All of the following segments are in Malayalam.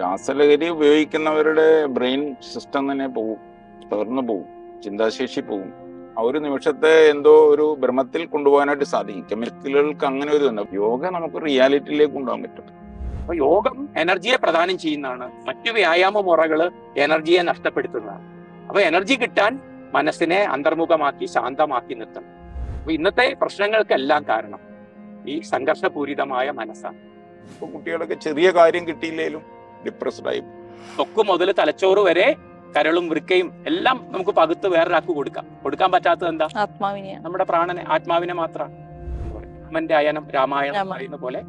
രാസലഹരി ഉപയോഗിക്കുന്നവരുടെ ബ്രെയിൻ സിസ്റ്റം തന്നെ പോവും തകർന്നു പോവും ചിന്താശേഷി പോവും. ആ ഒരു നിമിഷത്തെ എന്തോ ഒരു ഭ്രമത്തിൽ കൊണ്ടുപോകാനായിട്ട് സാധിക്കും. കെമിക്കലുകൾക്ക് അങ്ങനെ ഒരു തന്നെ യോഗ നമുക്ക് റിയാലിറ്റിയിലേക്ക് കൊണ്ടുപോകാൻ പറ്റും. അപ്പൊ യോഗം എനർജിയെ പ്രദാനം ചെയ്യുന്നതാണ്. മറ്റു വ്യായാമ മുറകൾ എനർജിയെ നഷ്ടപ്പെടുത്തുന്നതാണ്. അപ്പൊ എനർജി കിട്ടാൻ മനസ്സിനെ അന്തർമുഖമാക്കി ശാന്തമാക്കി നിർത്തണം. അപ്പൊ ഇന്നത്തെ പ്രശ്നങ്ങൾക്കെല്ലാം കാരണം ഈ സംഘർഷപൂരിതമായ മനസ്സാണ്. ഇപ്പൊ കുട്ടികളൊക്കെ ചെറിയ കാര്യം കിട്ടിയില്ലേലും ഡിപ്രസ്ഡ് ആയി പോകും. തൊക്ക് മുതൽ തലച്ചോറ് വരെ കരളും വൃക്കയും എല്ലാം നമുക്ക് പകുത്ത് വേറൊരാൾക്ക് കൊടുക്കാം. കൊടുക്കാൻ പറ്റാത്തത് എന്താ? ആത്മാവിനെയാണ് നമ്മുടെ പ്രാണനെ ആത്മാവിനെ മാത്രമാണ് രാമന്റെ അയനം രാമായണം രാമായണം. പറയുന്ന പോലെ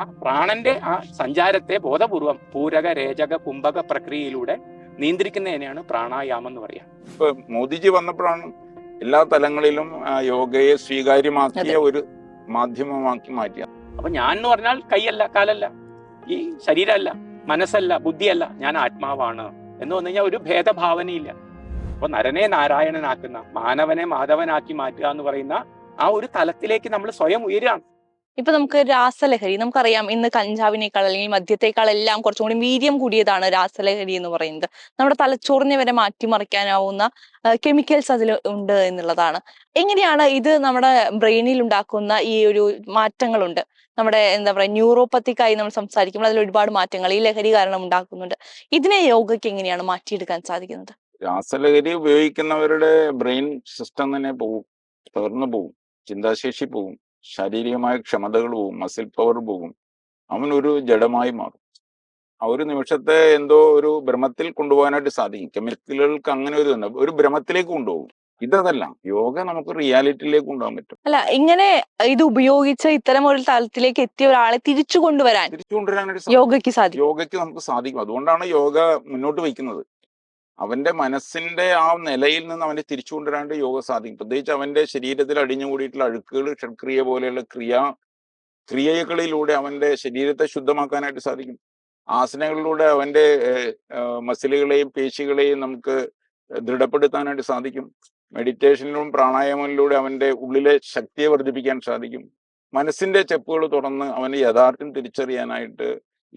ആ പ്രാണന്റെ ആ സഞ്ചാരത്തെ ബോധപൂർവം പൂരക രേചക കുംഭക പ്രക്രിയയിലൂടെ നിയന്ത്രിക്കുന്നതിനെയാണ് പ്രാണായാമം എന്ന് പറയാം. ഇപ്പൊ മോദിജി വന്നപ്പോഴാണ് എല്ലാ തലങ്ങളിലും യോഗയെ സ്വീകാര്യമാക്കിയ ഒരു മാധ്യമമാക്കി മാറ്റിയ അപ്പൊ ഞാൻ എന്ന് പറഞ്ഞാൽ കൈയല്ല കാലല്ല ഈ ശരീരമല്ല. മനസ്സല്ല ബുദ്ധിയല്ല ഞാൻ ആത്മാവാണ് എന്ന് പറഞ്ഞു കഴിഞ്ഞാൽ ഒരു ഭേദഭാവനയില്ല. അപ്പൊ നരനെ നാരായണനാക്കുന്ന മാനവനെ മാധവനാക്കി മാറ്റുക എന്ന് പറയുന്ന ആ ഒരു തലത്തിലേക്ക് നമ്മൾ സ്വയം ഉയരുകയാണ്. ഇപ്പൊ നമുക്ക് രാസലഹരി നമുക്കറിയാം ഇന്ന് കഞ്ചാവിനേക്കാൾ അല്ലെങ്കിൽ മദ്യത്തെക്കാൾ എല്ലാം കുറച്ചും കൂടി വീര്യം കൂടിയതാണ് രാസലഹരി എന്ന് പറയുന്നത്. നമ്മുടെ തലച്ചോറിനെ വരെ മാറ്റിമറിക്കാനാവുന്ന കെമിക്കൽസ് അതിൽ ഉണ്ട് എന്നുള്ളതാണ്. എങ്ങനെയാണ് ഇത് നമ്മുടെ ബ്രെയിനിൽ ഉണ്ടാക്കുന്ന ഈ ഒരു മാറ്റങ്ങളുണ്ട്? നമ്മുടെ എന്താ പറയുക ന്യൂറോപ്പത്തിക്കായി നമ്മൾ സംസാരിക്കുമ്പോൾ അതിൽ ഒരുപാട് മാറ്റങ്ങൾ ഈ ലഹരി കാരണം ഉണ്ടാക്കുന്നുണ്ട്. ഇതിനെ യോഗയ്ക്ക് എങ്ങനെയാണ് മാറ്റിയെടുക്കാൻ സാധിക്കുന്നത്? രാസലഹരി ഉപയോഗിക്കുന്നവരുടെ ബ്രെയിൻ സിസ്റ്റം തന്നെ പോകും തകർന്നു പോകും ചിന്താശേഷി പോകും ശാരീരികമായ ക്ഷമതകൾ പോകും മസിൽ പവർ പോകും അവൻ ഒരു ജഡമായി മാറും. ആ ഒരു നിമിഷത്തെ എന്തോ ഒരു ഭ്രമത്തിൽ കൊണ്ടുപോകാനായിട്ട് സാധിക്കും. കെമിക്കലുകൾക്ക് അങ്ങനെ ഒരു ഒരു ഭ്രമത്തിലേക്ക് കൊണ്ടുപോകും. ഇതല്ല യോഗ നമുക്ക് റിയാലിറ്റിയിലേക്ക് കൊണ്ടുപോകാൻ പറ്റും. അല്ല ഇങ്ങനെ ഇത് ഉപയോഗിച്ച് ഇത്തരം ഒരു തലത്തിലേക്ക് എത്തിയ ഒരാളെ തിരിച്ചു കൊണ്ടുവരാൻ തിരിച്ചു കൊണ്ടുവരാനായിട്ട് യോഗയ്ക്ക് സാധിക്കും. യോഗയ്ക്ക് നമുക്ക് സാധിക്കും. അതുകൊണ്ടാണ് യോഗ മുന്നോട്ട് വയ്ക്കുന്നത്. അവന്റെ മനസ്സിന്റെ ആ നിലയിൽ നിന്ന് അവനെ തിരിച്ചു കൊണ്ടുവരാണ്ട് യോഗ സാധിക്കും. പ്രത്യേകിച്ച് അവന്റെ ശരീരത്തിൽ അടിഞ്ഞുകൂടിയിട്ടുള്ള അഴുക്കുകൾ ഷഡ്ക്രിയ പോലെയുള്ള ക്രിയ ക്രിയകളിലൂടെ അവന്റെ ശരീരത്തെ ശുദ്ധമാക്കാനായിട്ട് സാധിക്കും. ആസനങ്ങളിലൂടെ അവന്റെ മസിലുകളെയും പേശികളെയും നമുക്ക് ദൃഢപ്പെടുത്താനായിട്ട് സാധിക്കും. മെഡിറ്റേഷനിലും പ്രാണായാമങ്ങളിലൂടെ അവന്റെ ഉള്ളിലെ ശക്തിയെ വർദ്ധിപ്പിക്കാൻ സാധിക്കും. മനസ്സിന്റെ ചെപ്പുകൾ തുറന്ന് അവന് യഥാർത്ഥം തിരിച്ചറിയാനായിട്ട്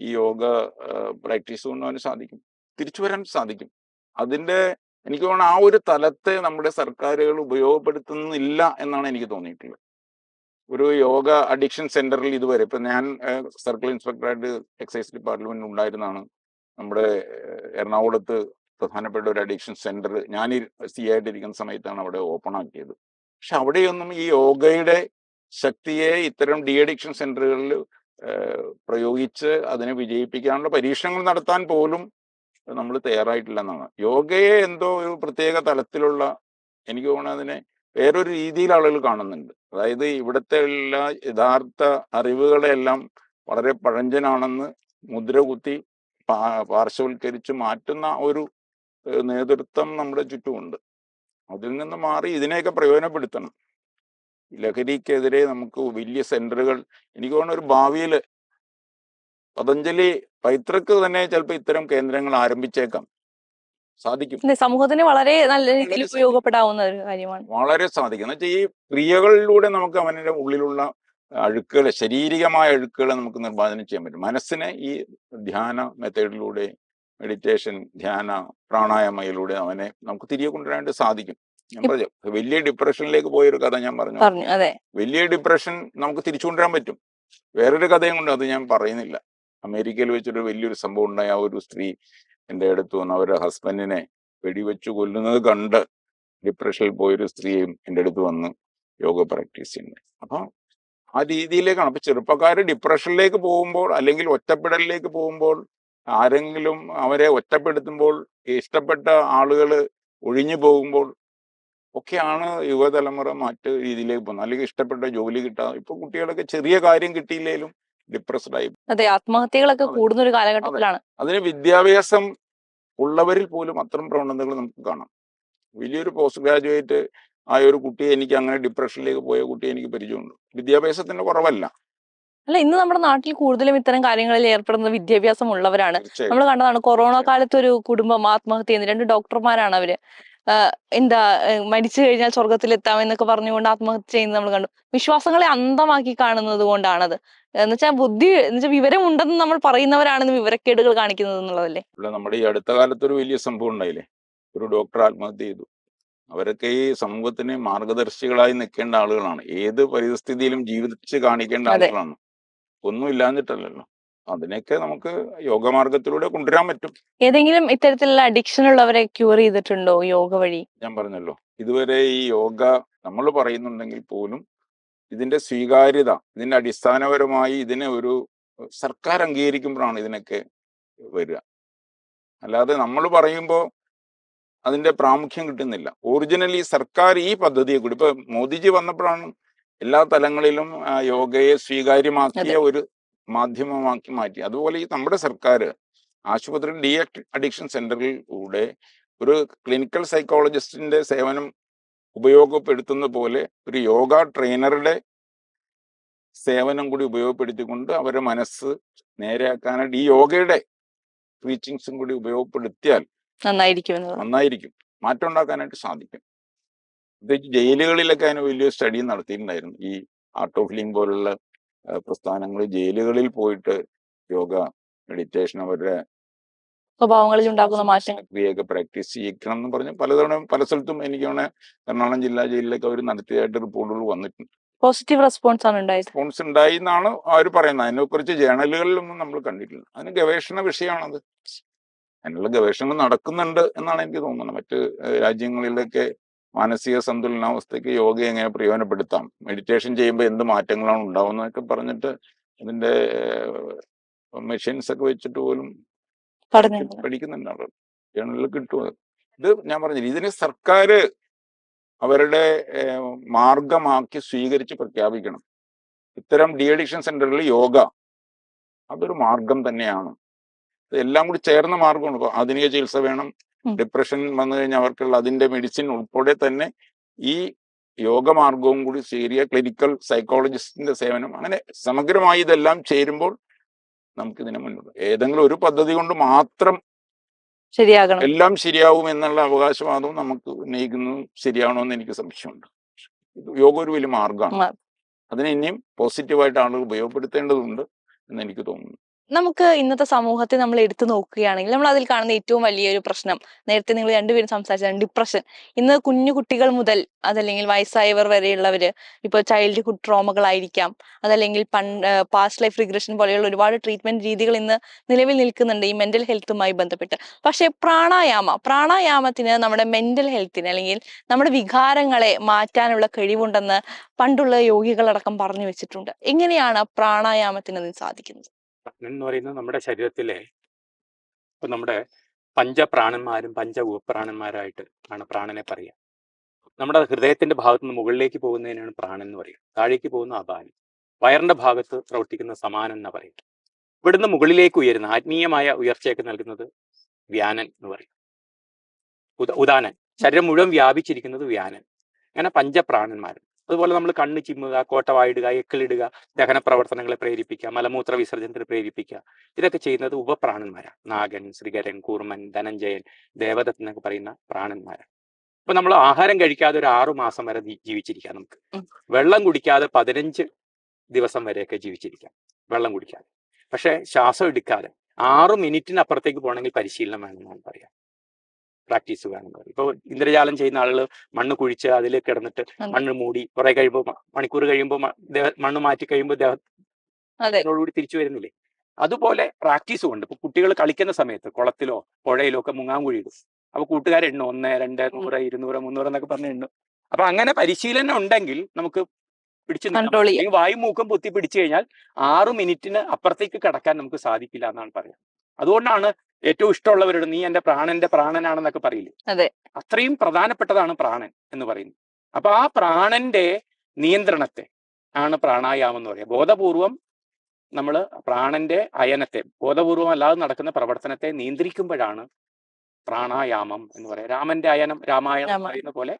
ഈ യോഗ പ്രാക്ടീസ് കൊണ്ട് അവന് സാധിക്കും. തിരിച്ചു വരാൻ സാധിക്കും. അതിന്റെ എനിക്ക് തോന്നുന്നു ആ ഒരു തലത്തെ നമ്മുടെ സർക്കാരുകൾ ഉപയോഗപ്പെടുത്തുന്നില്ല എന്നാണ് എനിക്ക് തോന്നിയിട്ടുള്ളത്. ഒരു യോഗ അഡിക്ഷൻ സെന്ററിൽ ഇതുവരെ ഇപ്പൊ ഞാൻ സർക്കിൾ ഇൻസ്പെക്ടറായിട്ട് എക്സൈസ് ഡിപ്പാർട്ട്മെന്റ് ഉണ്ടായിരുന്നതാണ്. നമ്മുടെ എറണാകുളത്ത് പ്രധാനപ്പെട്ട ഒരു അഡിക്ഷൻ സെന്റർ ഞാൻ സി ആയിട്ടിരിക്കുന്ന സമയത്താണ് അവിടെ ഓപ്പൺ ആക്കിയത്. പക്ഷെ അവിടെയൊന്നും ഈ യോഗയുടെ ശക്തിയെ ഇത്തരം ഡി അഡിക്ഷൻ സെന്ററുകളിൽ പ്രയോഗിച്ച് അതിനെ വിജയിപ്പിക്കാനുള്ള പരീക്ഷണങ്ങൾ നടത്താൻ പോലും നമ്മൾ തയ്യാറായിട്ടില്ല എന്നാണ് യോഗയെ എന്തോ ഒരു പ്രത്യേക തലത്തിലുള്ള എനിക്ക് തോന്നുന്നു അതിനെ വേറൊരു രീതിയിൽ ആളുകൾ കാണുന്നുണ്ട്. അതായത് ഇവിടുത്തെ എല്ലാ യഥാർത്ഥ അറിവുകളെല്ലാം വളരെ പഴഞ്ചനാണെന്ന് മുദ്രകുത്തി പാർശ്വവൽക്കരിച്ച് മാറ്റുന്ന ഒരു നേതൃത്വം നമ്മുടെ ചുറ്റുമുണ്ട്. അതിൽ നിന്ന് മാറി ഇതിനെയൊക്കെ പ്രയോജനപ്പെടുത്തണം. ലഹരിക്കെതിരെ നമുക്ക് വലിയ സെന്ററുകൾ എനിക്ക് തോന്നുന്നു ഒരു ഭാവിയിൽ പതഞ്ജലി പൈതൃക്ക് തന്നെ ചിലപ്പോൾ ഇത്തരം കേന്ദ്രങ്ങൾ ആരംഭിച്ചേക്കാം. സാധിക്കും. സമൂഹത്തിന് വളരെ നല്ല രീതിയിൽ ഉപയോഗപ്പെടാവുന്ന ഒരു കാര്യമാണ്. വളരെ സാധിക്കും. എന്ന് വെച്ചാൽ ഈ ക്രിയകളിലൂടെ നമുക്ക് അവന്റെ ഉള്ളിലുള്ള അഴുക്കുകൾ ശാരീരികമായ അഴുക്കുകളെ നമുക്ക് നിർമ്മാർജനം ചെയ്യാൻ പറ്റും. മനസ്സിനെ ഈ ധ്യാന മെത്തേഡിലൂടെ മെഡിറ്റേഷൻ ധ്യാന പ്രാണായാമയിലൂടെ അവനെ നമുക്ക് തിരികെ കൊണ്ടുവരാനായിട്ട് സാധിക്കും. ഞാൻ പറഞ്ഞു വലിയ ഡിപ്രഷനിലേക്ക് പോയൊരു കഥ ഞാൻ പറഞ്ഞു. വലിയ ഡിപ്രഷൻ നമുക്ക് തിരിച്ചു കൊണ്ടുവരാൻ പറ്റും. വേറൊരു കഥയും കൊണ്ട് അത് ഞാൻ പറയുന്നില്ല. അമേരിക്കയിൽ വെച്ചൊരു വലിയൊരു സംഭവം ഉണ്ടായ. ആ ഒരു സ്ത്രീ എന്റെ അടുത്ത് വന്ന് അവരുടെ ഹസ്ബൻഡിനെ വെടിവെച്ച് കൊല്ലുന്നത് കണ്ട് ഡിപ്രഷനിൽ പോയൊരു സ്ത്രീയും എന്റെ അടുത്ത് വന്ന് യോഗ പ്രാക്ടീസ് ചെയ്യുന്നത് അപ്പം ആ രീതിയിലേക്കാണ്. അപ്പൊ ചെറുപ്പക്കാർ ഡിപ്രഷനിലേക്ക് പോകുമ്പോൾ അല്ലെങ്കിൽ ഒറ്റപ്പെടലിലേക്ക് പോകുമ്പോൾ ആരെങ്കിലും അവരെ ഒറ്റപ്പെടുത്തുമ്പോൾ ഇഷ്ടപ്പെട്ട ആളുകൾ ഒഴിഞ്ഞു പോകുമ്പോൾ ഒക്കെയാണ് യുവതലമുറ മറ്റു രീതിയിലേക്ക് പോകുന്നത്. അല്ലെങ്കിൽ ഇഷ്ടപ്പെട്ട ജോലി കിട്ടാ ഇപ്പൊ കുട്ടികളൊക്കെ ചെറിയ കാര്യം കിട്ടിയില്ലേലും ഡിപ്രസ്ഡ് ആയി അതെ ആത്മഹത്യകളൊക്കെ കൂടുന്ന ഒരു കാലഘട്ടത്തിലാണ്. അതിന് വിദ്യാഭ്യാസം ഉള്ളവരിൽ പോലും അത്തരം പ്രവണതകൾ നമുക്ക് കാണാം. വലിയൊരു പോസ്റ്റ് ഗ്രാജുവേറ്റ് ആയ ഒരു കുട്ടിയെ എനിക്ക് അങ്ങനെ ഡിപ്രഷനിലേക്ക് പോയ കുട്ടിയെ എനിക്ക് പരിചയമുണ്ട്. വിദ്യാഭ്യാസത്തിന്റെ കുറവല്ല. അല്ല ഇന്ന് നമ്മുടെ നാട്ടിൽ കൂടുതലും ഇത്തരം കാര്യങ്ങളിൽ ഏർപ്പെടുന്ന വിദ്യാഭ്യാസം ഉള്ളവരാണ്. നമ്മൾ കണ്ടതാണ് കൊറോണ കാലത്ത് ഒരു കുടുംബം ആത്മഹത്യ ചെയ്യുന്നത് രണ്ട് ഡോക്ടർമാരാണ് അവർ. എന്താ മരിച്ചു കഴിഞ്ഞാൽ സ്വർഗത്തിലെത്താം എന്നൊക്കെ പറഞ്ഞുകൊണ്ട് ആത്മഹത്യ ചെയ്യുന്നത് നമ്മൾ കണ്ടു. വിശ്വാസങ്ങളെ അന്തമാക്കി കാണുന്നത് കൊണ്ടാണത്. എന്നുവെച്ചാൽ ബുദ്ധി എന്നുവെച്ചാൽ വിവരമുണ്ടെന്ന് നമ്മൾ പറയുന്നവരാണെന്ന് വിവരക്കേടുകൾ കാണിക്കുന്നത് എന്നുള്ളതല്ലേ? ഇവിടെ നമ്മുടെ ഈ അടുത്ത കാലത്ത് ഒരു വലിയ സംഭവം ഉണ്ടായില്ലേ? ഒരു ഡോക്ടർ ആത്മഹത്യ ചെയ്തു. അവരൊക്കെ ഈ സമൂഹത്തിന് മാർഗദർശികളായി നിൽക്കേണ്ട ആളുകളാണ്. ഏത് പരിസ്ഥിതിയിലും ജീവിച്ച് കാണിക്കേണ്ട. ആളുകളാണ്. ഒന്നും ഇല്ലാന്നിട്ടല്ലോ അതിനെയൊക്കെ നമുക്ക് യോഗമാർഗത്തിലൂടെ കൊണ്ടുവരാൻ പറ്റും. ഏതെങ്കിലും ഇത്തരത്തിലുള്ള അഡിക്ഷൻ ഉള്ളവരെ ക്യൂർ ചെയ്തിട്ടുണ്ടോ യോഗ വഴി? ഞാൻ പറഞ്ഞല്ലോ. ഇതുവരെ ഈ യോഗ നമ്മൾ പറയുന്നുണ്ടെങ്കിൽ പോലും ഇതിന്റെ സ്വീകാര്യത ഇതിന്റെ അടിസ്ഥാനപരമായി ഇതിനെ ഒരു സർക്കാർ അംഗീകരിക്കുമ്പോഴാണ് ഇതിനൊക്കെ വരിക. അല്ലാതെ നമ്മൾ പറയുമ്പോൾ അതിന്റെ പ്രാമുഖ്യം കിട്ടുന്നില്ല. ഒറിജിനലി സർക്കാർ ഈ പദ്ധതിയെ കൂടി ഇപ്പൊ മോദിജി വന്നപ്പോഴാണ് എല്ലാ തലങ്ങളിലും യോഗയെ സ്വീകാര്യമാക്കിയ ഒരു മാധ്യമമാക്കി മാറ്റി. അതുപോലെ ഈ നമ്മുടെ സർക്കാർ ആശുപത്രി ഡി അഡിക്ഷൻ സെന്ററിലൂടെ ഒരു ക്ലിനിക്കൽ സൈക്കോളജിസ്റ്റിന്റെ സേവനം ഉപയോഗപ്പെടുത്തുന്ന പോലെ ഒരു യോഗ ട്രെയിനറുടെ സേവനം കൂടി ഉപയോഗപ്പെടുത്തിക്കൊണ്ട് അവരുടെ മനസ്സ് നേരെയാക്കാനായിട്ട് ഈ യോഗയുടെ ടീച്ചിങ്സും കൂടി ഉപയോഗപ്പെടുത്തിയാൽ നന്നായിരിക്കും നന്നായിരിക്കും. മാറ്റം ഉണ്ടാക്കാനായിട്ട് സാധിക്കും. പ്രത്യേകിച്ച് ജയിലുകളിലൊക്കെ അതിന് വലിയ സ്റ്റഡി നടത്തിയിട്ടുണ്ടായിരുന്നു. ഈ ആർട്ട് ഓഫ് ലിംഗ് പോലുള്ള പ്രസ്ഥാനങ്ങൾ ജയിലുകളിൽ പോയിട്ട് യോഗ മെഡിറ്റേഷൻ അവരുടെ സ്വഭാവങ്ങളിൽ ഉണ്ടാക്കുന്ന മാറ്റങ്ങൾ. ക്രിയയൊക്കെ പ്രാക്ടീസ് ചെയ്യിക്കണം എന്ന് പറഞ്ഞ് പലതവണ പല സ്ഥലത്തും എനിക്ക് എറണാകുളം ജില്ലാ ജയിലിലൊക്കെ അവർ നടത്തിയതായിട്ട് റിപ്പോർട്ടുകൾ വന്നിട്ടുണ്ട്. പോസിറ്റീവ് റെസ്പോൺസ് ആണ് ഉണ്ടായത്. റെസ്പോൺസ് ഉണ്ടായി എന്നാണ് അവർ പറയുന്നത്. അതിനെക്കുറിച്ച് ജേണലുകളിലൊന്നും നമ്മൾ കണ്ടിട്ടില്ല. അതിന് ഗവേഷണ വിഷയമാണത്. അതിനുള്ള ഗവേഷണങ്ങൾ നടക്കുന്നുണ്ട് എന്നാണ് എനിക്ക് തോന്നുന്നത് മറ്റ് രാജ്യങ്ങളിലൊക്കെ മാനസിക സന്തുലനാവസ്ഥയ്ക്ക് യോഗ എങ്ങനെ പ്രയോജനപ്പെടുത്താം? മെഡിറ്റേഷൻ ചെയ്യുമ്പോൾ എന്ത് മാറ്റങ്ങളാണ് ഉണ്ടാവുന്നതൊക്കെ പറഞ്ഞിട്ട് അതിന്റെ മെഷീൻസ് ഒക്കെ വെച്ചിട്ട് പോലും പഠിക്കുന്നുണ്ട് ആളുകൾ. ജേണലിൽ കിട്ടും ഇത് ഞാൻ പറഞ്ഞില്ല ഇതിന് സർക്കാർ അവരുടെ മാർഗമാക്കി സ്വീകരിച്ച് പ്രഖ്യാപിക്കണം. ഇത്തരം ഡി അഡിക്ഷൻ സെന്ററിൽ യോഗ അതൊരു മാർഗം തന്നെയാണ്. ഇതെല്ലാം എല്ലാം കൂടി ചേർന്ന മാർഗമാണ്. ആധുനിക ചികിത്സ വേണം. ഡിപ്രഷൻ വന്നു കഴിഞ്ഞാൽ അവർക്കുള്ള അതിന്റെ മെഡിസിൻ ഉൾപ്പെടെ തന്നെ ഈ യോഗമാർഗവും കൂടി ചേരിയ ക്ലിനിക്കൽ സൈക്കോളജിസ്റ്റിന്റെ സേവനം. അങ്ങനെ സമഗ്രമായി ഇതെല്ലാം ചേരുമ്പോൾ നമുക്ക് ഇതിനെ മുന്നോട്ട് ഏതെങ്കിലും ഒരു പദ്ധതി കൊണ്ട് മാത്രം ശരിയാകണം. എല്ലാം ശരിയാവും എന്നുള്ള അവകാശവാദവും നമുക്ക് ഉന്നയിക്കുന്നതും ശരിയാണോന്ന് എനിക്ക് സംശയമുണ്ട്. യോഗ ഒരു വലിയ മാർഗമാണ് അതിനെ ഇനിയും പോസിറ്റീവായിട്ട് ആളുകൾ ഉപയോഗപ്പെടുത്തേണ്ടതുണ്ട് എന്ന് എനിക്ക് തോന്നുന്നു. നമുക്ക് ഇന്നത്തെ സമൂഹത്തെ നമ്മൾ എടുത്തു നോക്കുകയാണെങ്കിൽ നമ്മൾ അതിൽ കാണുന്ന ഏറ്റവും വലിയൊരു പ്രശ്നം. നേരത്തെ നിങ്ങൾ രണ്ടുപേരും സംസാരിച്ചതാണ് ഡിപ്രഷൻ. ഇന്ന് കുഞ്ഞു കുട്ടികൾ മുതൽ അതല്ലെങ്കിൽ വയസ്സായവർ വരെയുള്ളവര് ഇപ്പോൾ ചൈൽഡ്ഹുഡ് ട്രോമകളായിരിക്കാം. അതല്ലെങ്കിൽ പണ്ട് പാസ്റ്റ് ലൈഫ് റിഗ്രഷൻ പോലെയുള്ള ഒരുപാട് ട്രീറ്റ്മെന്റ് രീതികൾ ഇന്ന് നിലവിൽ നിൽക്കുന്നുണ്ട് ഈ മെന്റൽ ഹെൽത്തുമായി ബന്ധപ്പെട്ട്. പക്ഷേ പ്രാണായാമ പ്രാണായാമത്തിന് നമ്മുടെ മെന്റൽ ഹെൽത്തിന് അല്ലെങ്കിൽ നമ്മുടെ വികാരങ്ങളെ മാറ്റാനുള്ള കഴിവുണ്ടെന്ന് പണ്ടുള്ള യോഗികളടക്കം പറഞ്ഞു വെച്ചിട്ടുണ്ട്. എങ്ങനെയാണ് പ്രാണായാമത്തിന് അതിന് സാധിക്കുന്നത്? പ്രാണൻ എന്ന് പറയുന്നത് നമ്മുടെ ശരീരത്തിലെ ഇപ്പം നമ്മുടെ പഞ്ചപ്രാണന്മാരും പഞ്ച ഉപപ്രാണന്മാരായിട്ട് ആണ് പ്രാണനെ പറയുക. നമ്മുടെ ഹൃദയത്തിന്റെ ഭാഗത്ത് നിന്ന് മുകളിലേക്ക് പോകുന്നതിനാണ് പ്രാണൻ എന്ന് പറയുക. താഴേക്ക് പോകുന്ന അപാനം. വയറിന്റെ ഭാഗത്ത് പ്രവർത്തിക്കുന്ന സമാനം എന്ന് പറയും ഇവിടുന്ന് മുകളിലേക്ക് ഉയരുന്ന ആത്മീയമായ ഉയർച്ചയൊക്കെ നൽകുന്നത് വ്യാനൻ എന്ന് പറയും. ഉദ- ഉദാനൻ. ശരീരം മുഴുവൻ വ്യാപിച്ചിരിക്കുന്നത് വ്യാനൻ. അങ്ങനെ പഞ്ചപ്രാണന്മാർ അതുപോലെ നമ്മൾ കണ്ണ് ചിമ്മുക കോട്ട വായിടുക എക്കിളിടുക ദഹന പ്രവർത്തനങ്ങളെ പ്രേരിപ്പിക്കുക മലമൂത്ര വിസർജനത്തിന് പ്രേരിപ്പിക്കുക. ഇതൊക്കെ ചെയ്യുന്നത് ഉപപ്രാണന്മാരാണ് നാഗൻ ശ്രീകരൻ കൂർമൻ ധനഞ്ജയൻ ദേവദത്ത് എന്നൊക്കെ പറയുന്ന പ്രാണന്മാരാണ് അപ്പൊ നമ്മൾ ആഹാരം കഴിക്കാതെ ഒരു ആറു മാസം വരെ ജീവിച്ചിരിക്കാം നമുക്ക്. വെള്ളം കുടിക്കാതെ പതിനഞ്ച് ദിവസം വരെയൊക്കെ ജീവിച്ചിരിക്കാം. വെള്ളം കുടിക്കാതെ. പക്ഷെ ശ്വാസം എടുക്കാതെ ആറു മിനിറ്റിനപ്പുറത്തേക്ക് പോകണമെങ്കിൽ പരിശീലനം വേണമെന്നാണ് പറയാം. പ്രാക്ടീസ് വേണം ഇപ്പോൾ ഇന്ദ്രജാലം ചെയ്യുന്ന ആളുകൾ മണ്ണ് കുഴിച്ച് അതിൽ കിടന്നിട്ട് മണ്ണ് മൂടി കുറെ കഴിയുമ്പോൾ മണിക്കൂർ കഴിയുമ്പോൾ മണ്ണ് മാറ്റി കഴിയുമ്പോൾ ദേഹത്തോടുകൂടി തിരിച്ചു വരുന്നില്ലേ? അതുപോലെ പ്രാക്ടീസ് ഉണ്ട്. ഇപ്പൊ കുട്ടികൾ കളിക്കുന്ന സമയത്ത് കുളത്തിലോ പുഴയിലോ ഒക്കെ മുങ്ങാൻ കുഴി ഇടും അപ്പൊ കൂട്ടുകാരെണ്ണു ഒന്ന് രണ്ട് നൂറ് ഇരുന്നൂറ് മുന്നൂറ് എന്നൊക്കെ പറഞ്ഞ് എണ്ണു. അപ്പൊ അങ്ങനെ പരിശീലനം ഉണ്ടെങ്കിൽ നമുക്ക് പിടിച്ചു വായു മൂക്കം പൊത്തി പിടിച്ചു കഴിഞ്ഞാൽ ആറു മിനിറ്റിന് അപ്പുറത്തേക്ക് കടക്കാൻ നമുക്ക് സാധിക്കില്ല എന്നാണ് പറയുന്നത് അതുകൊണ്ടാണ് ഏറ്റവും ഇഷ്ടമുള്ളവരോട് നീ എന്റെ പ്രാണന്റെ പ്രാണനാണെന്നൊക്കെ പറയില്ലേ? അതെ. അത്രയും പ്രധാനപ്പെട്ടതാണ് പ്രാണൻ എന്ന് പറയുന്നത്. അപ്പൊ ആ പ്രാണന്റെ നിയന്ത്രണത്തെ ആണ് പ്രാണായാമം എന്ന് പറയുക. ബോധപൂർവം നമ്മൾ പ്രാണന്റെ അയനത്തെ ബോധപൂർവം അല്ലാതെ നടക്കുന്ന പ്രവർത്തനത്തെ നിയന്ത്രിക്കുമ്പോഴാണ് പ്രാണായാമം എന്ന് പറയുക. രാമന്റെ അയനം രാമായണം എന്ന് പറയുന്ന പോലെ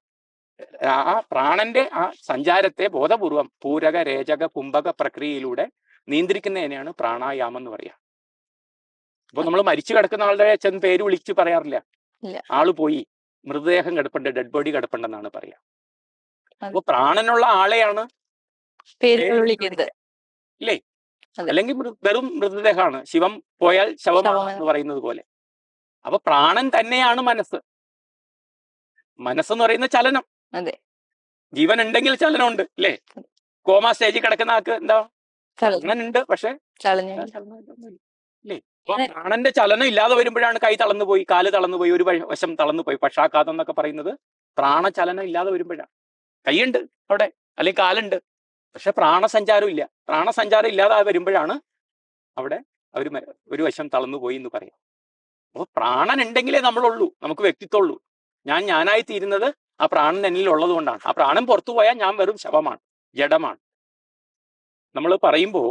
ആ പ്രാണന്റെ ആ സഞ്ചാരത്തെ ബോധപൂർവം പൂരക രേചക കുംഭക പ്രക്രിയയിലൂടെ നിയന്ത്രിക്കുന്നതിനെയാണ് പ്രാണായാമം എന്ന് പറയുക. അപ്പൊ നമ്മൾ മരിച്ചു കിടക്കുന്ന ആളുടെ ചെന്ന് പേര് വിളിച്ച് പറയാറില്ല. ആൾ പോയി. മൃതദേഹം കിടപ്പുണ്ട് ഡെഡ് ബോഡി കിടപ്പുണ്ടെന്നാണ് പറയാ. അപ്പൊ പ്രാണനുള്ള ആളെയാണ് വിളിക്കുന്നത്. ഇല്ലേ. അല്ലെങ്കിൽ വെറും മൃതദേഹമാണ്. ശിവം പോയാൽ ശവമാണ്. എന്ന് പറയുന്നത് പോലെ. അപ്പൊ പ്രാണൻ തന്നെയാണ് മനസ്സ്. മനസ്സെന്ന് പറയുന്ന ചലനം. അതെ. ജീവൻ ഉണ്ടെങ്കിൽ ചലനമുണ്ട് അല്ലേ കോമ സ്റ്റേജിൽ കിടക്കുന്ന ആൾക്ക് എന്താ? ഉണ്ട് പക്ഷെ പ്രാണന്റെ ചലനം ഇല്ലാതെ വരുമ്പോഴാണ് കൈ തളർന്നു പോയി കാൽ തളർന്നു പോയി ഒരു വശം തളർന്നു പോയി. പക്ഷാഘാതം എന്നൊക്കെ പറയുന്നത് പ്രാണചലനം ഇല്ലാതെ വരുമ്പോഴാണ്. കൈയുണ്ട് അവിടെ അല്ലെങ്കിൽ കാലുണ്ട്. പക്ഷെ പ്രാണസഞ്ചാരം ഇല്ല. പ്രാണസഞ്ചാരം ഇല്ലാതെ വരുമ്പോഴാണ് അവിടെ അവർ ഒരു വശം തളർന്നു പോയി എന്ന് പറയാം. അപ്പൊ പ്രാണൻ ഉണ്ടെങ്കിലേ നമ്മളുള്ളൂ നമുക്ക് വ്യക്തിത്വമുള്ളൂ. ഞാൻ ഞാനായി തീരുന്നത് ആ പ്രാണൻ എന്നിൽ ഉള്ളത് കൊണ്ടാണ് ആ പ്രാണൻ പുറത്തു പോയാൽ ഞാൻ വെറും ശവമാണ് ജഡമാണ്. നമ്മൾ പറയുമ്പോൾ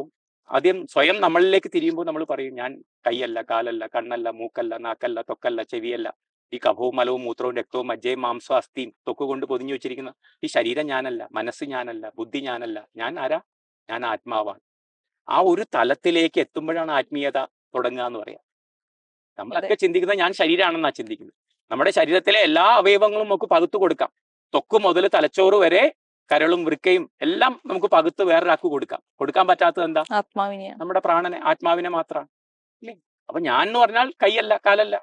ആദ്യം സ്വയം നമ്മളിലേക്ക് തിരിയുമ്പോൾ നമ്മൾ പറയും ഞാൻ കൈയല്ല കാലല്ല കണ്ണല്ല മൂക്കല്ല നാക്കല്ല തൊക്കല്ല ചെവിയല്ല. ഈ കഫവും മലവും മൂത്രവും രക്തവും മജ്ജയും മാംസവും അസ്ഥിയും തൊക്കുകൊണ്ട് കൊണ്ട് പൊതിഞ്ഞു വെച്ചിരിക്കുന്ന ഈ ശരീരം ഞാനല്ല മനസ്സ് ഞാനല്ല ബുദ്ധി ഞാനല്ല. ഞാൻ ആരാ? ഞാൻ ആത്മാവാണ്. ആ ഒരു തലത്തിലേക്ക് എത്തുമ്പോഴാണ് ആത്മീയത തുടങ്ങുക എന്ന് പറയാം. നമ്മളൊക്കെ ചിന്തിക്കുന്നത് ഞാൻ ശരീരമാണെന്നാ ചിന്തിക്കുന്നത്. നമ്മുടെ ശരീരത്തിലെ എല്ലാ അവയവങ്ങളും നമുക്ക് പകുത്തു കൊടുക്കാം. തൊക്ക് മുതൽ തലച്ചോറ് വരെ കരളും വൃക്കയും എല്ലാം നമുക്ക് പകുത്ത് വേറൊരാൾക്ക് കൊടുക്കാം. കൊടുക്കാൻ പറ്റാത്തത് എന്താ? ആത്മാവിനെയാണ് നമ്മുടെ പ്രാണനെ ആത്മാവിനെ മാത്രമാണ് ഇല്ലേ? അപ്പൊ ഞാൻ എന്ന് പറഞ്ഞാൽ കൈയല്ല കാലല്ല.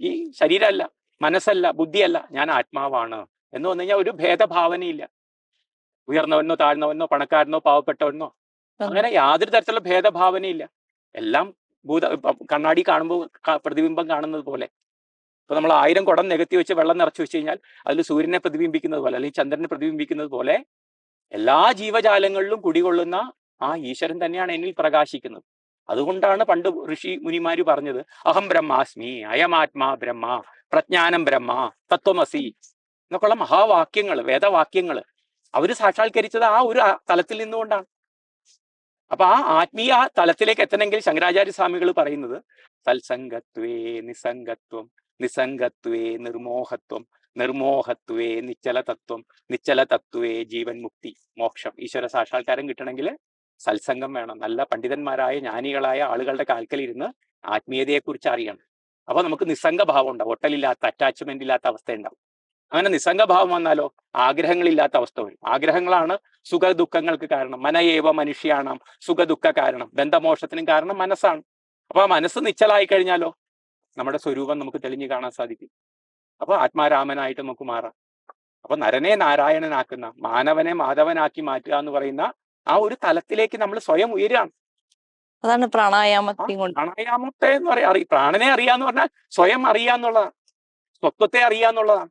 ഈ ശരീരമല്ല മനസ്സല്ല ബുദ്ധിയല്ല. ഞാൻ ആത്മാവാണ് എന്ന് പറഞ്ഞു കഴിഞ്ഞാൽ ഒരു ഭേദഭാവനയില്ല. ഉയർന്നവനോ താഴ്ന്നവനോ പണക്കാരനോ പാവപ്പെട്ടവനോ അങ്ങനെ യാതൊരു തരത്തിലുള്ള ഭേദഭാവനയില്ല. എല്ലാം ഭൂത കണ്ണാടി കാണുമ്പോൾ പ്രതിബിംബം കാണുന്നത് പോലെ. ഇപ്പൊ നമ്മൾ ആയിരം കുടം നികത്തി വെച്ച് വെള്ളം നിറച്ചു വെച്ച് കഴിഞ്ഞാൽ അതിൽ സൂര്യനെ പ്രതിബിംബിക്കുന്നത് പോലെ അല്ലെങ്കിൽ ചന്ദ്രനെ പ്രതിബിംബിക്കുന്നത് പോലെ എല്ലാ ജീവജാലങ്ങളിലും കുടികൊള്ളുന്ന ആ ഈശ്വരൻ തന്നെയാണ് എന്നിൽ പ്രകാശിക്കുന്നത്. അതുകൊണ്ടാണ് പണ്ട് ഋഷി മുനിമാർ പറഞ്ഞത് അഹം ബ്രഹ്മാസ്മി അയമാത്മാ ബ്രഹ്മ പ്രജ്ഞാനം ബ്രഹ്മ തത്വമസി എന്നൊക്കെയുള്ള മഹാവാക്യങ്ങൾ വേദവാക്യങ്ങൾ അവർ സാക്ഷാത്കരിച്ചത് ആ ഒരു തലത്തിൽ നിന്നുകൊണ്ടാണ്. അപ്പൊ ആ ആത്മീയ തലത്തിലേക്ക് എത്തണമെങ്കിൽ ശങ്കരാചാര്യ സ്വാമികൾ പറയുന്നത് സത്സംഗത്വേ നിസംഗത്വം നിസംഗത്വേ നിർമോഹത്വം നിർമോഹത്വേ നിശ്ചല തത്വം നിശ്ചല തത്വേ ജീവൻ മുക്തി മോക്ഷം. ഈശ്വര സാക്ഷാത്കാരം കിട്ടണമെങ്കിൽ സത്സംഗം വേണം. നല്ല പണ്ഡിതന്മാരായ ജ്ഞാനികളായ ആളുകളുടെ കാൽക്കലിരുന്ന് ആത്മീയതയെക്കുറിച്ച് അറിയണം അപ്പൊ നമുക്ക് നിസ്സംഗഭാവം ഉണ്ടാവും. ഒട്ടലില്ലാത്ത അറ്റാച്ച്മെന്റ് ഇല്ലാത്ത അവസ്ഥ ഉണ്ടാവും. അങ്ങനെ നിസ്സംഗഭാവം വന്നാലോ? ആഗ്രഹങ്ങളില്ലാത്ത അവസ്ഥ വരും. ആഗ്രഹങ്ങളാണ് സുഖ ദുഃഖങ്ങൾക്ക് കാരണം. മനയേവ മനുഷ്യാണം സുഖ ദുഃഖ കാരണം. ബന്ധമോഷത്തിനും കാരണം മനസ്സാണ്. അപ്പൊ ആ മനസ്സ് നിശ്ചലായി കഴിഞ്ഞാലോ നമ്മുടെ സ്വരൂപം നമുക്ക് തെളിഞ്ഞു കാണാൻ സാധിക്കും. അപ്പൊ ആത്മാരാമനായിട്ട് നമുക്ക് മാറാം. അപ്പൊ നരനെ നാരായണനാക്കുന്ന മാനവനെ മാധവനാക്കി മാറ്റുക എന്ന് പറയുന്ന ആ ഒരു തലത്തിലേക്ക് നമ്മൾ സ്വയം ഉയരുകയാണ്. അതാണ് പ്രാണായാമത്തെയും കൊണ്ട്. പ്രാണായാമത്തെ എന്ന് പറയാ പ്രാണനെ അറിയാന്ന് പറഞ്ഞാൽ സ്വയം അറിയാന്നുള്ളതാണ്. സ്വത്വത്തെ അറിയാന്നുള്ളതാണ്.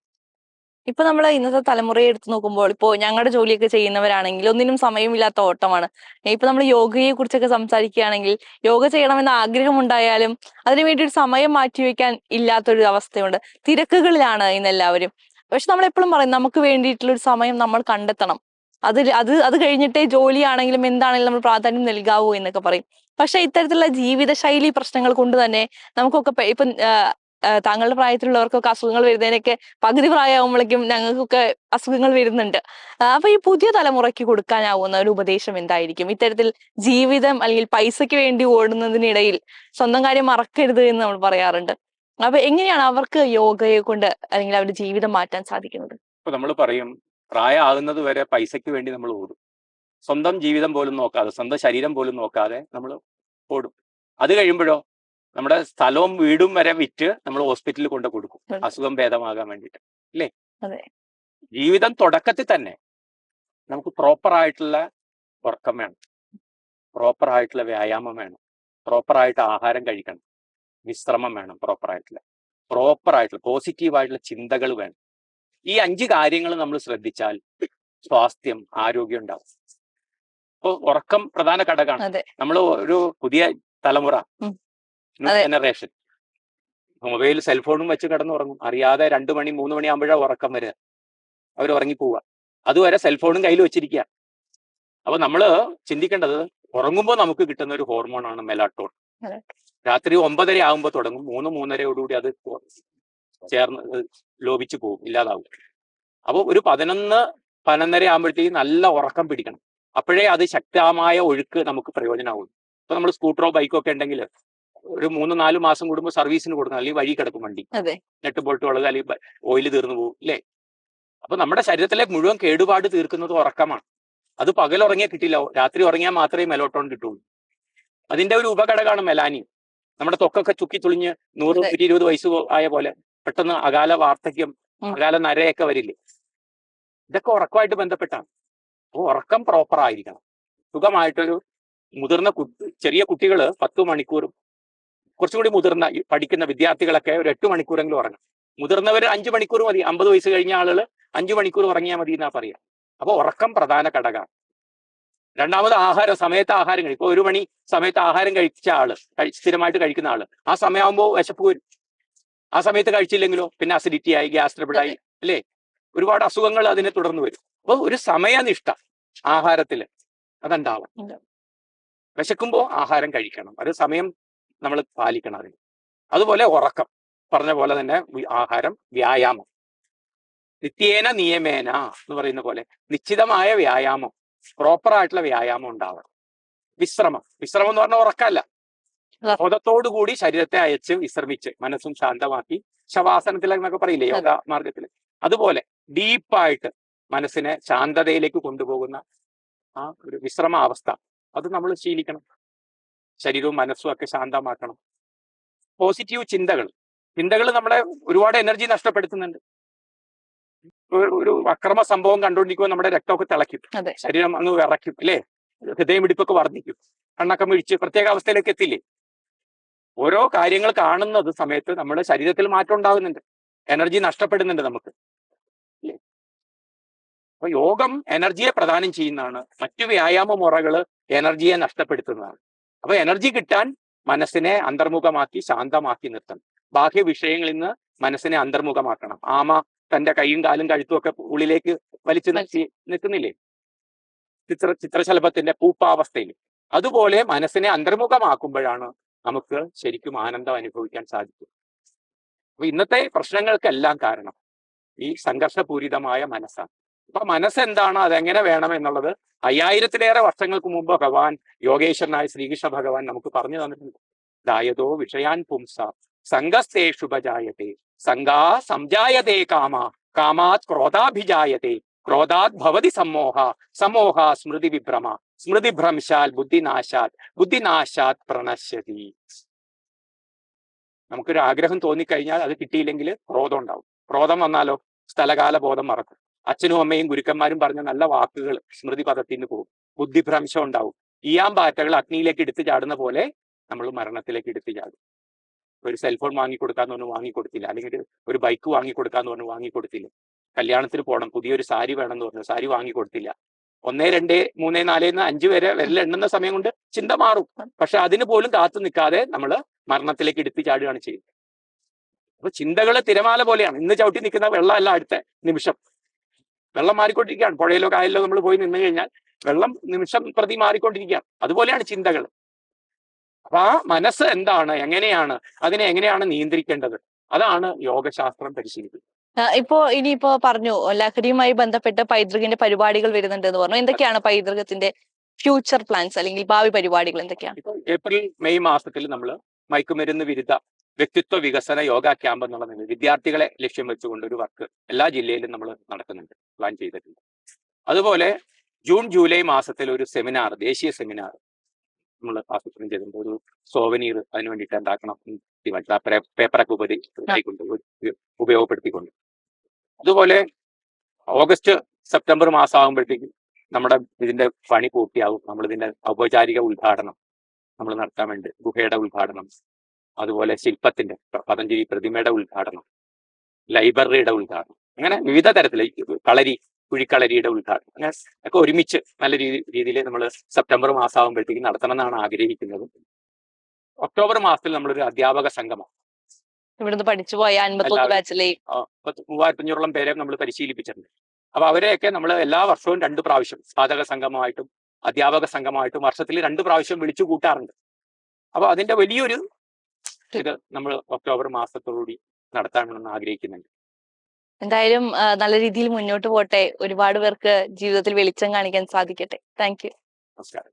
ഇപ്പൊ നമ്മൾ ഇന്നത്തെ തലമുറയെ എടുത്തു നോക്കുമ്പോൾ ഇപ്പോ ഞങ്ങളുടെ ജോലിയൊക്കെ ചെയ്യുന്നവരാണെങ്കിൽ ഒന്നിനും സമയമില്ലാത്ത ഓട്ടമാണ്. ഇപ്പൊ നമ്മൾ യോഗയെ കുറിച്ചൊക്കെ സംസാരിക്കുകയാണെങ്കിൽ യോഗ ചെയ്യണമെന്ന ആഗ്രഹമുണ്ടായാലും അതിനു വേണ്ടി ഒരു സമയം മാറ്റിവെക്കാൻ ഇല്ലാത്തൊരു അവസ്ഥയുണ്ട്. തിരക്കുകളിലാണ് ഇന്നെല്ലാവരും പക്ഷെ നമ്മൾ എപ്പോഴും പറയും നമുക്ക് വേണ്ടിയിട്ടുള്ള ഒരു സമയം നമ്മൾ കണ്ടെത്തണം. അത് അത് അത് കഴിഞ്ഞിട്ടേ ജോലിയാണെങ്കിലും എന്താണെങ്കിലും നമ്മൾ പ്രാധാന്യം നൽകാവൂ എന്നൊക്കെ പറയും. പക്ഷെ ഇത്തരത്തിലുള്ള ജീവിതശൈലി പ്രശ്നങ്ങൾ കൊണ്ട് തന്നെ നമുക്കൊക്കെ ഇപ്പം താങ്കളുടെ പ്രായത്തിലുള്ളവർക്കൊക്കെ അസുഖങ്ങൾ വരുന്നതിനൊക്കെ പകുതി പ്രായമാകുമ്പോഴേക്കും ഞങ്ങൾക്കൊക്കെ അസുഖങ്ങൾ വരുന്നുണ്ട്. അപ്പൊ ഈ പുതിയ തലമുറയ്ക്ക് കൊടുക്കാനാവുന്ന ഒരു ഉപദേശം എന്തായിരിക്കും? ഇത്തരത്തിൽ ജീവിതം അല്ലെങ്കിൽ പൈസയ്ക്ക് വേണ്ടി ഓടുന്നതിനിടയിൽ സ്വന്തം കാര്യം മറക്കരുത് എന്ന് നമ്മൾ പറയാറുണ്ട്. അപ്പൊ എങ്ങനെയാണ് അവർക്ക് യോഗയെ കൊണ്ട് അല്ലെങ്കിൽ അവരുടെ ജീവിതം മാറ്റാൻ സാധിക്കുന്നത്? ഇപ്പൊ നമ്മൾ പറയും പ്രായമാകുന്നത് വരെ പൈസയ്ക്ക് വേണ്ടി നമ്മൾ ഓടും. സ്വന്തം ജീവിതം പോലും നോക്കാതെ സ്വന്തം ശരീരം പോലും നോക്കാതെ നമ്മൾ ഓടും. അത് കഴിയുമ്പോഴോ? നമ്മുടെ സ്ഥലവും വീടും വരെ വിറ്റ് നമ്മൾ ഹോസ്പിറ്റലിൽ കൊണ്ട് കൊടുക്കും. അസുഖം ഭേദമാകാൻ വേണ്ടിയിട്ട്. അല്ലേ. ജീവിതം തുടക്കത്തിൽ തന്നെ നമുക്ക് പ്രോപ്പർ ആയിട്ടുള്ള ഉറക്കം വേണം. പ്രോപ്പർ ആയിട്ടുള്ള വ്യായാമം വേണം. പ്രോപ്പർ ആയിട്ട് ആഹാരം കഴിക്കണം. വിശ്രമം വേണം പ്രോപ്പർ ആയിട്ടുള്ള. പ്രോപ്പർ ആയിട്ടുള്ള പോസിറ്റീവ് ആയിട്ടുള്ള ചിന്തകൾ വേണം. ഈ അഞ്ച് കാര്യങ്ങൾ നമ്മൾ ശ്രദ്ധിച്ചാൽ സ്വാസ്ഥ്യം ആരോഗ്യം ഉണ്ടാവും. അപ്പോൾ ഉറക്കം പ്രധാന ഘടകമാണ്. നമ്മൾ ഒരു പുതിയ തലമുറ. ജനറേഷൻ. മൊബൈൽ സെൽഫോണും വെച്ച് കിടന്നുറങ്ങും. അറിയാതെ രണ്ടു മണി മൂന്ന് മണി ആകുമ്പോഴാണ് ഉറക്കം വരിക അവർ ഉറങ്ങിപ്പോവുക അതുവരെ സെൽഫോണും കയ്യിൽ വെച്ചിരിക്കുക അപ്പൊ നമ്മൾ ചിന്തിക്കേണ്ടത് ഉറങ്ങുമ്പോൾ നമുക്ക് കിട്ടുന്ന ഒരു ഹോർമോണാണ് മെലാട്ടോൺ. രാത്രി ഒമ്പതര ആകുമ്പോൾ തുടങ്ങും. മൂന്ന് മൂന്നരയോടുകൂടി അത് ചേർന്ന് ലോപിച്ചു പോകും ഇല്ലാതാവും. അപ്പോൾ ഒരു പതിനൊന്ന് പതിനൊന്നര ആകുമ്പോഴത്തേക്ക് നല്ല ഉറക്കം പിടിക്കണം. അപ്പോഴേ അത് ശക്തമായ ഒഴുക്ക് നമുക്ക് പ്രയോജനമാവുള്ളൂ. ഇപ്പൊ നമ്മൾ സ്കൂട്ടറോ ബൈക്കോ ഒക്കെ ഉണ്ടെങ്കിൽ ഒരു മൂന്ന് നാല് മാസം കൂടുമ്പോൾ സർവീസിന് കൊടുക്കണം. അല്ലെങ്കിൽ വഴി കിടക്കും വണ്ടി. നെട്ട് ബോൾട്ട് ഉള്ളത് അല്ലെങ്കിൽ ഓയിൽ തീർന്നു പോകും അല്ലേ? അപ്പൊ നമ്മുടെ ശരീരത്തിലെ മുഴുവൻ കേടുപാട് തീർക്കുന്നത് ഉറക്കമാണ്. അത് പകൽ ഉറങ്ങിയാൽ കിട്ടില്ല. രാത്രി ഉറങ്ങിയാൽ മാത്രമേ മെലോട്ടോൺ കിട്ടുള്ളൂ. അതിന്റെ ഒരു ഉപഘടകമാണ് മെലാനിൻ. നമ്മുടെ തൊക്കൊക്കെ ചുക്കി തുളിഞ്ഞ് നൂറ്. നൂറ്റി ഇരുപത് വയസ്സ് ആയ പോലെ പെട്ടെന്ന് അകാല വാർദ്ധക്യം. അകാല നരയൊക്കെ വരില്ലേ? ഇതൊക്കെ ഉറക്കമായിട്ട് ബന്ധപ്പെട്ടാണ്. അപ്പോൾ ഉറക്കം പ്രോപ്പർ ആയിരിക്കണം. സുഖമായിട്ടൊരു മുതിർന്ന കുട്ടി ചെറിയ കുട്ടികൾ പത്ത് മണിക്കൂറും കുറച്ചും കൂടി മുതിർന്ന പഠിക്കുന്ന വിദ്യാർത്ഥികളൊക്കെ ഒരു എട്ട് മണിക്കൂറെങ്കിലും ഉറങ്ങും. മുതിർന്നവർ അഞ്ച് മണിക്കൂർ മതി അമ്പത് വയസ്സ് കഴിഞ്ഞ ആളുകൾ അഞ്ചു മണിക്കൂർ ഉറങ്ങിയാൽ മതി എന്നാ പറയാ. അപ്പൊ ഉറക്കം പ്രധാന ഘടകമാണ്. രണ്ടാമത് ആഹാരം സമയത്ത് ആഹാരം കഴിക്കും. ഒരു മണി സമയത്ത് ആഹാരം കഴിച്ച ആൾ സ്ഥിരമായിട്ട് കഴിക്കുന്ന ആൾ ആ സമയമാകുമ്പോൾ വിശപ്പ് വരും. ആ സമയത്ത് കഴിച്ചില്ലെങ്കിലോ പിന്നെ അസിഡിറ്റി ആയി ഗ്യാസ് ട്രബിൾ ആയി അല്ലേ? ഒരുപാട് അസുഖങ്ങൾ അതിനെ തുടർന്ന് വരും. അപ്പൊ ഒരു സമയനിഷ്ഠ ആഹാരത്തിൽ അതുണ്ടാവും. വിശക്കുമ്പോൾ ആഹാരം കഴിക്കണം. അത് സമയം നമ്മൾ പാലിക്കണം അതിന്. അതുപോലെ ഉറക്കം. പറഞ്ഞ പോലെ തന്നെ ആഹാരം വ്യായാമം. നിത്യേന നിയമേന എന്ന് പറയുന്ന പോലെ നിശ്ചിതമായ വ്യായാമം. പ്രോപ്പർ ആയിട്ടുള്ള വ്യായാമം ഉണ്ടാവണം. വിശ്രമം. വിശ്രമം എന്ന് പറഞ്ഞാൽ ഉറക്കമല്ല. കൂടി ശരീരത്തെ അയച്ച് വിശ്രമിച്ച് മനസ്സും ശാന്തമാക്കി ശവാസനത്തിൽ എന്നൊക്കെ പറയില്ലേ യോഗ മാർഗത്തിൽ അതുപോലെ ഡീപ്പായിട്ട് മനസ്സിനെ ശാന്തതയിലേക്ക് കൊണ്ടുപോകുന്ന ആ ഒരു വിശ്രമാവസ്ഥ. അത് നമ്മൾ ശീലിക്കണം. ശരീരവും മനസ്സും ഒക്കെ ശാന്തമാക്കണം. പോസിറ്റീവ് ചിന്തകൾ. ചിന്തകൾ നമ്മളെ ഒരുപാട് എനർജി നഷ്ടപ്പെടുത്തുന്നുണ്ട്. ഒരു- അക്രമ സംഭവം കണ്ടുകൊണ്ടിരിക്കുമ്പോൾ നമ്മുടെ രക്തമൊക്കെ തിളയ്ക്കും. ശരീരം അങ്ങ് വിറയ്ക്കും അല്ലേ? ഹൃദയമിടിപ്പൊക്കെ വർദ്ധിക്കും. കണ്ണൊക്കെ മിഴിച്ച് പ്രത്യേക അവസ്ഥയിലേക്ക് എത്തില്ലേ? ഓരോ കാര്യങ്ങൾ കാണുന്നത് സമയത്ത് നമ്മുടെ ശരീരത്തിൽ മാറ്റം ഉണ്ടാകുന്നുണ്ട്. എനർജി നഷ്ടപ്പെടുന്നുണ്ട് നമുക്ക്? അപ്പൊ യോഗം എനർജിയെ പ്രദാനം ചെയ്യുന്നതാണ്. മറ്റു വ്യായാമ മുറകൾ എനർജിയെ നഷ്ടപ്പെടുത്തുന്നതാണ്. അപ്പൊ എനർജി കിട്ടാൻ മനസ്സിനെ അന്തർമുഖമാക്കി ശാന്തമാക്കി നിർത്തണം. ബാഹ്യ വിഷയങ്ങളിൽ നിന്ന് മനസ്സിനെ അന്തർമുഖമാക്കണം. ആമ തന്റെ കൈയും കാലും കഴുത്തും ഒക്കെ ഉള്ളിലേക്ക് വലിച്ചു നിൽക്കുന്നില്ലേ? ചിത്ര ചിത്രശലഭത്തിന്റെ പൂപ്പാവസ്ഥയിൽ. അതുപോലെ മനസ്സിനെ അന്തർമുഖമാക്കുമ്പോഴാണ് നമുക്ക് ശരിക്കും ആനന്ദം അനുഭവിക്കാൻ സാധിക്കും അപ്പൊ ഇന്നത്തെ പ്രശ്നങ്ങൾക്കെല്ലാം കാരണം ഈ സംഘർഷപൂരിതമായ മനസ്സാണ്. അപ്പൊ മനസ്സെന്താണ്? അതെങ്ങനെ വേണം എന്നുള്ളത് അയ്യായിരത്തിലേറെ വർഷങ്ങൾക്ക് മുമ്പ് ഭഗവാൻ യോഗേശ്വരനായ ശ്രീകൃഷ്ണ ഭഗവാൻ നമുക്ക് പറഞ്ഞു തന്നിട്ടുണ്ട്. ദായതോ വിഷയാൻ പുംസ സംഘസ്തേഷുപജായത്തെ സംഘാ സംജായതേ കാമ കാമാത് ക്രോധാഭിജായത്തെ ക്രോധാത് ഭവതി സമ്മോഹ സമോഹ സ്മൃതി വിഭ്രമ സ്മൃതി ഭ്രംശാൽ ബുദ്ധിനാശാത് ബുദ്ധിനാശാത് പ്രണശ്യതി. നമുക്കൊരു ആഗ്രഹം തോന്നിക്കഴിഞ്ഞാൽ അത് കിട്ടിയില്ലെങ്കിൽ ക്രോധം ഉണ്ടാവും. ക്രോധം വന്നാലോ സ്ഥലകാല ബോധം മറക്കും. അച്ഛനും അമ്മയും ഗുരുക്കന്മാരും പറഞ്ഞ നല്ല വാക്കുകൾ സ്മൃതി പദത്തിൽ നിന്ന് പോകും. ബുദ്ധിഭ്രംശം ഉണ്ടാവും. ഈയാമ്പാറ്റകൾ അഗ്നിയിലേക്ക് എടുത്തു ചാടുന്ന പോലെ നമ്മൾ മരണത്തിലേക്ക് എടുത്തു ചാടും. ഒരു സെൽഫോൺ വാങ്ങിക്കൊടുക്കാന്ന് പറഞ്ഞു വാങ്ങിക്കൊടുത്തില്ല. അല്ലെങ്കിൽ ഒരു- ബൈക്ക് വാങ്ങിക്കൊടുക്കാന്ന് പറഞ്ഞു വാങ്ങിക്കൊടുത്തില്ല. കല്യാണത്തിന് പോകണം പുതിയൊരു സാരി വേണമെന്ന് പറഞ്ഞു. സാരി വാങ്ങിക്കൊടുത്തില്ല. ഒന്നേ രണ്ടേ മൂന്നേ നാലേ അഞ്ച് വരെ വിരൽ എണ്ണുന്ന സമയം കൊണ്ട് ചിന്ത മാറും. പക്ഷെ അതിന് പോലും കാത്തു നിൽക്കാതെ നമ്മൾ മരണത്തിലേക്ക് എടുത്തു ചാടുകയാണ് ചെയ്യുന്നത്. അപ്പൊ ചിന്തകൾ തിരമാല പോലെയാണ്. ഇന്ന് ചവിട്ടി നിൽക്കുന്ന വെള്ളമല്ല അടുത്ത നിമിഷം. വെള്ളം മാറിക്കൊണ്ടിരിക്കുകയാണ്. പുഴയിലോ കായലിലോ നമ്മൾ പോയി നിന്ന് കഴിഞ്ഞാൽ വെള്ളം നിമിഷം പ്രതി മാറിക്കൊണ്ടിരിക്കുകയാണ്. അതുപോലെയാണ് ചിന്തകൾ. അപ്പൊ ആ മനസ്സ് എന്താണ്? എങ്ങനെയാണ്? അതിനെ എങ്ങനെയാണ് നിയന്ത്രിക്കേണ്ടത്? അതാണ് യോഗശാസ്ത്രം പരിശീലിക്കുന്നത് ഇപ്പോ ഇനിയിപ്പോ പറഞ്ഞു ലഹരിയുമായി ബന്ധപ്പെട്ട് പൈതൃകിന്റെ പരിപാടികൾ വരുന്നുണ്ട് എന്ന് പറഞ്ഞു. എന്തൊക്കെയാണ് പൈതൃകത്തിന്റെ ഫ്യൂച്ചർ പ്ലാൻസ് അല്ലെങ്കിൽ ഭാവി പരിപാടികൾ എന്തൊക്കെയാണ് ഏപ്രിൽ മെയ് മാസത്തിൽ നമ്മൾ മയക്കുമരുന്ന് വിരുദ്ധ വ്യക്തിത്വ വികസന യോഗ ക്യാമ്പ് എന്നുള്ള വിദ്യാർത്ഥികളെ ലക്ഷ്യം വെച്ചുകൊണ്ട് ഒരു വർക്ക് എല്ലാ ജില്ലയിലും നമ്മൾ നടക്കുന്നുണ്ട്. പ്ലാൻ ചെയ്തിട്ടുണ്ട്. അതുപോലെ ജൂൺ ജൂലൈ മാസത്തിൽ ഒരു സെമിനാർ ദേശീയ സെമിനാർ നമ്മൾ ആസൂത്രണം ചെയ്തിട്ടുണ്ട്. ഒരു സോവനീർ അതിന് വേണ്ടിയിട്ട് ഉണ്ടാക്കണം ഉം, തീരുമാനിച്ചു. ആ പേപ്പറൊക്കെ ഉപരി ഉപയോഗപ്പെടുത്തിക്കൊണ്ട്. അതുപോലെ ഓഗസ്റ്റ് സെപ്റ്റംബർ മാസം ആകുമ്പോഴത്തേക്കും നമ്മുടെ ഇതിന്റെ പണി പൂർത്തിയാകും. നമ്മൾ ഇതിന്റെ ഔപചാരിക ഉദ്ഘാടനം നമ്മൾ നടത്താൻ വേണ്ടി ഗുഹയുടെ ഉദ്ഘാടനം അതുപോലെ ശില്പത്തിന്റെ പതഞ്ജലി പ്രതിമയുടെ ഉദ്ഘാടനം ലൈബ്രറിയുടെ ഉദ്ഘാടനം അങ്ങനെ വിവിധ തരത്തിൽ കളരി കുഴിക്കളരിയുടെ ഉദ്ഘാടനം. അങ്ങനെ ഒക്കെ ഒരുമിച്ച് നല്ല രീതി രീതിയിൽ നമ്മൾ സെപ്റ്റംബർ മാസം ആകുമ്പോഴത്തേക്കും നടത്തണം എന്നാണ് ആഗ്രഹിക്കുന്നത്. ഒക്ടോബർ മാസത്തിൽ നമ്മളൊരു അധ്യാപക സംഗമം. ഇവിടുന്ന് പഠിച്ചു പോയ മൂവായിരത്തഞ്ഞൂറോളം പേരെ നമ്മൾ പരിശീലിപ്പിച്ചിട്ടുണ്ട്. അപ്പൊ അവരെയൊക്കെ നമ്മൾ എല്ലാ വർഷവും രണ്ട് പ്രാവശ്യം സാധക സംഘമായിട്ടും അധ്യാപക സംഘമായിട്ടും വർഷത്തിൽ രണ്ട് പ്രാവശ്യം വിളിച്ചു കൂട്ടാറുണ്ട്. അപ്പൊ അതിന്റെ വലിയൊരു ഇത് നമ്മൾ ഒക്ടോബർ മാസത്തോടുകൂടി നടത്താൻ ആഗ്രഹിക്കുന്നുണ്ട്. എന്തായാലും നല്ല രീതിയിൽ മുന്നോട്ട് പോട്ടെ. ഒരുപാട് പേർക്ക് ജീവിതത്തിൽ വെളിച്ചം കാണിക്കാൻ സാധിക്കട്ടെ. Thank you. നമസ്കാരം.